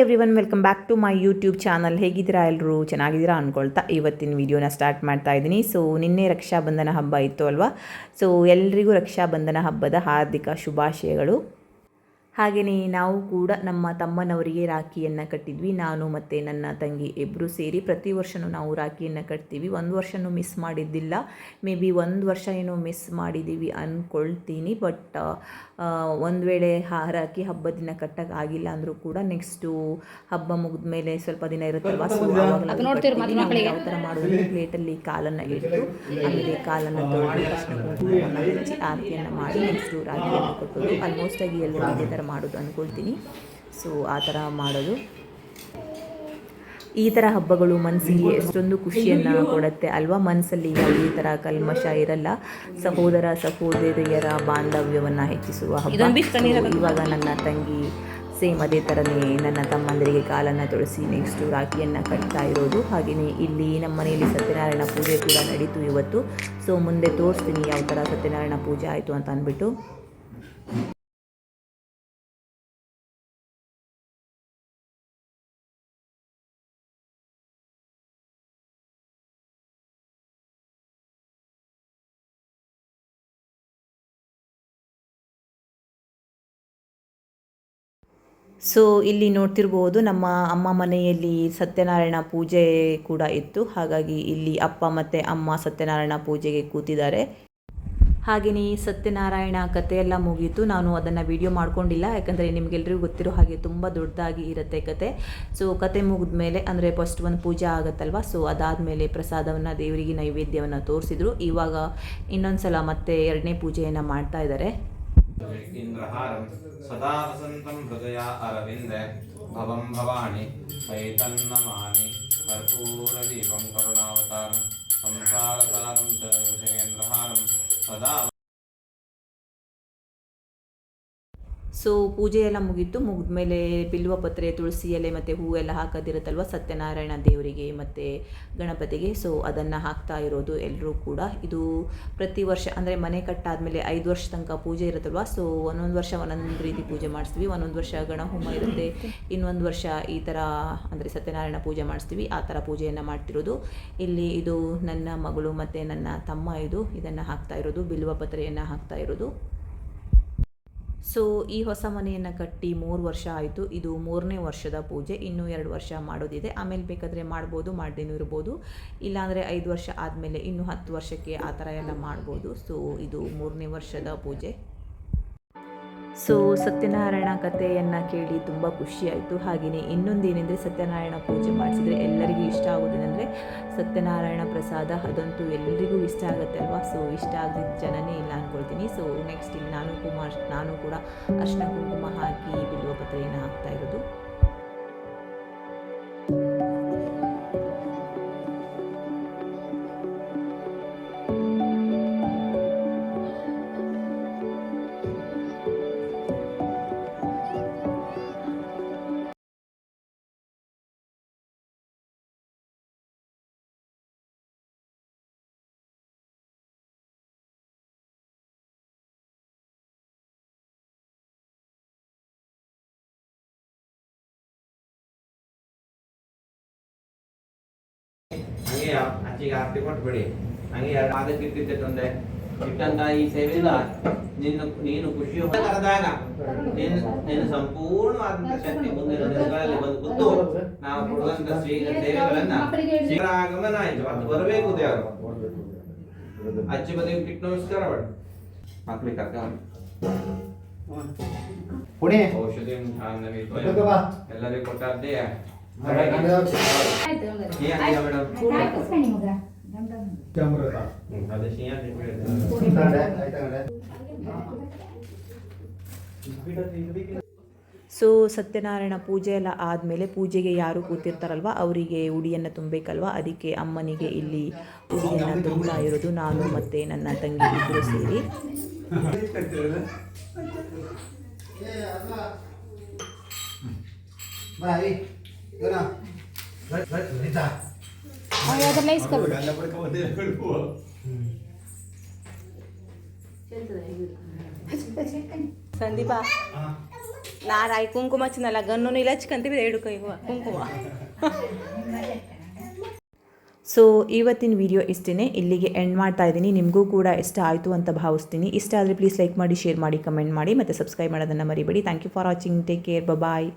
Hi everyone welcome back to my YouTube channel ಹೇಗಿದ್ದೀರಾ ಎಲ್ಲರೂ ಚೆನ್ನಾಗಿದ್ದೀರಾ ಅಂದ್ಕೊಳ್ತಾ ಇವತ್ತಿನ ವಿಡಿಯೋನ ಸ್ಟಾರ್ಟ್ ಮಾಡ್ತಾ ಇದ್ದೀನಿ. ಸೊ ನಿನ್ನೆ ರಕ್ಷಾಬಂಧನ ಹಬ್ಬ ಇತ್ತು ಅಲ್ವಾ? ಸೊ ಎಲ್ರಿಗೂ ರಕ್ಷಾಬಂಧನ ಹಬ್ಬದ ಹಾರ್ದಿಕ ಶುಭಾಶಯಗಳು. ಹಾಗೆಯೇ ನಾವು ಕೂಡ ನಮ್ಮ ತಮ್ಮನವರಿಗೆ ರಾಖಿಯನ್ನು ಕಟ್ಟಿದ್ವಿ. ನಾನು ಮತ್ತು ನನ್ನ ತಂಗಿ ಇಬ್ಬರು ಸೇರಿ ಪ್ರತಿ ವರ್ಷನೂ ನಾವು ರಾಖಿಯನ್ನು ಕಟ್ತೀವಿ. ಒಂದು ವರ್ಷನೂ ಮಿಸ್ ಮಾಡಿದ್ದಿಲ್ಲ. ಮೇ ಬಿ ಒಂದು ವರ್ಷ ಏನೋ ಮಿಸ್ ಮಾಡಿದ್ದೀವಿ ಅಂದ್ಕೊಳ್ತೀನಿ ಬಟ್ ಒಂದು ವೇಳೆ ಆ ರಾಖಿ ಹಬ್ಬದ ದಿನ ಕಟ್ಟಕ್ಕೆ ಆಗಿಲ್ಲ ಅಂದರೂ ಕೂಡ ನೆಕ್ಸ್ಟು ಹಬ್ಬ ಮುಗಿದ ಮೇಲೆ ಸ್ವಲ್ಪ ದಿನ ಇರುತ್ತಲ್ವಾ? ಸೊ ಯಾವ ಥರ ಮಾಡೋದು ಪ್ಲೇಟಲ್ಲಿ ಕಾಲನ್ನು ಇಟ್ಟು ಅಲ್ಲಿ ಕಾಲನ್ನು ತೊಳೆದು ಆರತಿಯನ್ನು ಮಾಡಿ ನೆಕ್ಸ್ಟು ರಾಖಿಯನ್ನು ಕಟ್ಟೋದು ಆಲ್ಮೋಸ್ಟ್ ಆಗಿ ಎಲ್ಲರೂ ಇದೇ ಥರ ಮಾಡೋದು ಅಂದ್ಕೊಳ್ತೀನಿ ಸೊ ಆ ಥರ ಮಾಡೋದು. ಈ ಥರ ಹಬ್ಬಗಳು ಮನಸ್ಸಿಗೆ ಎಷ್ಟೊಂದು ಖುಷಿಯನ್ನು ಕೊಡುತ್ತೆ ಅಲ್ವಾ? ಮನಸ್ಸಲ್ಲಿ ಯಾವುದೇ ಥರ ಕಲ್ಮಶ ಇರಲ್ಲ. ಸಹೋದರ ಸಹೋದರಿಯರ ಬಾಂಧವ್ಯವನ್ನು ಹೆಚ್ಚಿಸುವ ಹಬ್ಬ. ಇವಾಗ ನನ್ನ ತಂಗಿ ಸೇಮ್ ಅದೇ ಥರನೇ ನನ್ನ ತಮ್ಮಂದರಿಗೆ ಕಾಲನ್ನು ತೊಳಸಿ ನೆಕ್ಸ್ಟು ರಾಖಿಯನ್ನು ಕಟ್ತಾ ಇರೋದು. ಹಾಗೆಯೇ ಇಲ್ಲಿ ನಮ್ಮ ಮನೆಯಲ್ಲಿ ಸತ್ಯನಾರಾಯಣ ಪೂಜೆ ಕೂಡ ನಡೀತು ಇವತ್ತು. ಸೊ ಮುಂದೆ ತೋರಿಸ್ತೀನಿ ಯಾವ ಥರ ಸತ್ಯನಾರಾಯಣ ಪೂಜೆ ಆಯಿತು ಅಂತ ಅಂದ್ಬಿಟ್ಟು. ಸೊ ಇಲ್ಲಿ ನೋಡ್ತಿರ್ಬೋದು ನಮ್ಮ ಅಮ್ಮ ಮನೆಯಲ್ಲಿ ಸತ್ಯನಾರಾಯಣ ಪೂಜೆ ಕೂಡ ಇತ್ತು. ಹಾಗಾಗಿ ಇಲ್ಲಿ ಅಪ್ಪ ಮತ್ತು ಅಮ್ಮ ಸತ್ಯನಾರಾಯಣ ಪೂಜೆಗೆ ಕೂತಿದ್ದಾರೆ. ಹಾಗೆಯೇ ಸತ್ಯನಾರಾಯಣ ಕಥೆಯೆಲ್ಲ ಮುಗೀತು ನಾನು ಅದನ್ನು ವಿಡಿಯೋ ಮಾಡ್ಕೊಂಡಿಲ್ಲ. ಯಾಕಂದರೆ ನಿಮಗೆಲ್ಲರಿಗೂ ಗೊತ್ತಿರೋ ಹಾಗೆ ತುಂಬ ದೊಡ್ಡದಾಗಿ ಇರುತ್ತೆ ಕತೆ. ಸೊ ಕತೆ ಮುಗಿದ ಮೇಲೆ ಅಂದರೆ ಫಸ್ಟ್ ಒಂದು ಪೂಜೆ ಆಗುತ್ತಲ್ವ? ಸೊ ಅದಾದಮೇಲೆ ಪ್ರಸಾದವನ್ನು ದೇವರಿಗೆ ನೈವೇದ್ಯವನ್ನು ತೋರಿಸಿದ್ರು. ಇವಾಗ ಇನ್ನೊಂದು ಸಲ ಮತ್ತೆ ಎರಡನೇ ಪೂಜೆಯನ್ನು ಮಾಡ್ತಾ ಇದ್ದಾರೆ. इन्द्रहारं सदा वसन्तं हृदया अरविन्दे भवं भवानि चैतन्नमानि कर्पूरदीपं करुणावतारं संसारसारं च विषयेन्द्रहारं सदा ಸೊ ಪೂಜೆ ಎಲ್ಲ ಮುಗೀತು. ಮುಗಿದ್ಮೇಲೆ ಬಿಲ್ವ ಪತ್ರೆ, ತುಳಸಿ ಎಲೆ ಮತ್ತು ಹೂವೆಲ್ಲ ಹಾಕೋದಿರುತ್ತಲ್ವ? ಸತ್ಯನಾರಾಯಣ ದೇವರಿಗೆ ಮತ್ತು ಗಣಪತಿಗೆ. ಸೊ ಅದನ್ನು ಹಾಕ್ತಾ ಇರೋದು ಎಲ್ಲರೂ ಕೂಡ. ಇದು ಪ್ರತಿ ವರ್ಷ, ಅಂದರೆ ಮನೆ ಕಟ್ಟಾದಮೇಲೆ ಐದು ವರ್ಷ ತನಕ ಪೂಜೆ ಇರುತ್ತಲ್ವ? ಸೊ ಒಂದೊಂದು ವರ್ಷ ಒಂದೊಂದು ರೀತಿ ಪೂಜೆ ಮಾಡಿಸ್ತೀವಿ. ಒಂದೊಂದು ವರ್ಷ ಗಣಹೋಮ ಇರುತ್ತೆ. ಇನ್ನೊಂದು ವರ್ಷ ಈ ಥರ ಅಂದರೆ ಸತ್ಯನಾರಾಯಣ ಪೂಜೆ ಮಾಡಿಸ್ತೀವಿ. ಆ ಥರ ಪೂಜೆಯನ್ನು ಮಾಡ್ತಿರೋದು. ಇಲ್ಲಿ ಇದು ನನ್ನ ಮಗಳು ಮತ್ತು ನನ್ನ ತಮ್ಮ ಇದು ಇದನ್ನು ಹಾಕ್ತಾ ಇರೋದು. ಬಿಲ್ವ ಪತ್ರೆಯನ್ನು ಹಾಕ್ತಾ ಇರೋದು. ಸೊ ಈ ಹೊಸ ಮನೆಯನ್ನು ಕಟ್ಟಿ ಮೂರು ವರ್ಷ ಆಯಿತು. ಇದು ಮೂರನೇ ವರ್ಷದ ಪೂಜೆ. ಇನ್ನೂ ಎರಡು ವರ್ಷ ಮಾಡೋದಿದೆ. ಆಮೇಲೆ ಬೇಕಾದರೆ ಮಾಡ್ಬೋದು, ಮಾಡ್ದೇನೂ ಇರ್ಬೋದು. ಇಲ್ಲಾಂದರೆ ಐದು ವರ್ಷ ಆದಮೇಲೆ ಇನ್ನೂ ಹತ್ತು ವರ್ಷಕ್ಕೆ ಆ ಥರ ಎಲ್ಲ ಮಾಡ್ಬೋದು. ಸೊ ಇದು ಮೂರನೇ ವರ್ಷದ ಪೂಜೆ. ಸೊ ಸತ್ಯನಾರಾಯಣ ಕಥೆಯನ್ನು ಕೇಳಿ ತುಂಬ ಖುಷಿಯಾಯಿತು. ಹಾಗೆಯೇ ಇನ್ನೊಂದೇನೆಂದರೆ ಸತ್ಯನಾರಾಯಣ ಪೂಜೆ ಮಾಡಿಸಿದರೆ ಎಲ್ಲರಿಗೂ ಇಷ್ಟ ಆಗೋದೇನೆಂದರೆ ಸತ್ಯನಾರಾಯಣ ಪ್ರಸಾದ ಅದಂತೂ ಎಲ್ಲರಿಗೂ ಇಷ್ಟ ಆಗುತ್ತೆ ಅಲ್ವಾ ಸೊ ಇಷ್ಟ ಆಗದಿದ್ದ ಜನನೇ ಇಲ್ಲ ಅಂದ್ಕೊಳ್ತೀನಿ ಸೊ ನೆಕ್ಸ್ಟ್ ಇಲ್ಲಿ ನಾನು ಕುಮಾರ್, ನಾನು ಕೂಡ ಅರ್ಶನ ಕುಂಕುಮ ಹಾಕಿ ಬಿಲ್ವ ಪತ್ರೆಯನ್ನು ಹಾಕ್ತಾ ಇರೋದು. ಹಂಗೆ ಅಚ್ಚಿಗೆ ಆರತಿ ಕೊಟ್ಬಿಡಿ. ಹಂಗೆ ಎರಡು ಅದಕ್ಕೆ ಇಟ್ಟಿದ್ದೆ ಇಟ್ಟಂತ ಈ ಸೇವೆಯಿಂದ ನಿನ್ನ ನೀನು ಖುಷಿ ಕರೆದಾಗ ನಿನ್ನ ನಿನ್ನ ಸಂಪೂರ್ಣವಾದಂತ ಶಕ್ತಿ ಮುಂದಿನ ದಿನಗಳಲ್ಲಿ ಬಂದು ಕೂತು ನಾವು ಕೊಡುವಂತ ಶ್ರೀ ಸೇವೆಗಳನ್ನ ಶೀಘ್ರ ಆಗಮನ ಆಯ್ತು. ಅದು ಬರಬೇಕು ದೇವರು. ಅಜ್ಜಿ ಬದಿಗೆ ಕಿಟ್ಟು ನಮಸ್ಕಾರ ಮಾಡಿ ಮಕ್ಳಿಗೆ ಕರ್ಕೊಂಡು ಪುಣೆ. ಔಷಧಿ. ಎಲ್ಲರಿಗೂ ಕೊಟ್ಟಾದ್ದೇ ಸೊ ಸತ್ಯನಾರಾಯಣ ಪೂಜೆ ಎಲ್ಲ ಆದಮೇಲೆ ಪೂಜೆಗೆ ಯಾರು ಕೂತಿರ್ತಾರಲ್ವ? ಅವರಿಗೆ ಉಡಿಯನ್ನು ತುಂಬಬೇಕಲ್ವ? ಅದಕ್ಕೆ ಅಮ್ಮನಿಗೆ ಇಲ್ಲಿ ಉಡಿಯನ್ನು ತುಂಬಾ ಇರೋದು ನಾನು ಮತ್ತು ನನ್ನ ತಂಗಿ ಇಬ್ಬರು ಸೇರಿ. ಬಾ ಸಂದೀಪ ನಾರ ನಾರಾಯಿ ಕುಂಕುಮ ಹಚ್ಚಿನಲ್ಲ ಗನ್ನು ಇಲ್ಲ ಹಚ್ಕಂತೀವಿ ಎರಡು ಕೈ ಕುಂಕುಮ. ಸೊ ಇವತ್ತಿನ ವಿಡಿಯೋ ಇಷ್ಟೇ ಇಲ್ಲಿಗೆ ಎಂಡ್ ಮಾಡ್ತಾ ಇದ್ದೀನಿ. ನಿಮಗೂ ಕೂಡ ಇಷ್ಟ ಆಯಿತು ಅಂತ ಭಾವಿಸ್ತೀನಿ. ಇಷ್ಟ ಆದರೆ ಪ್ಲೀಸ್ ಲೈಕ್ ಮಾಡಿ ಶೇರ್ ಮಾಡಿ ಕಮೆಂಟ್ ಮಾಡಿ ಮತ್ತು ಸಬ್ಸ್ಕ್ರೈಬ್ ಮಾಡೋದನ್ನು ಮರಿಬೇಡಿ. Thank you for watching take care bye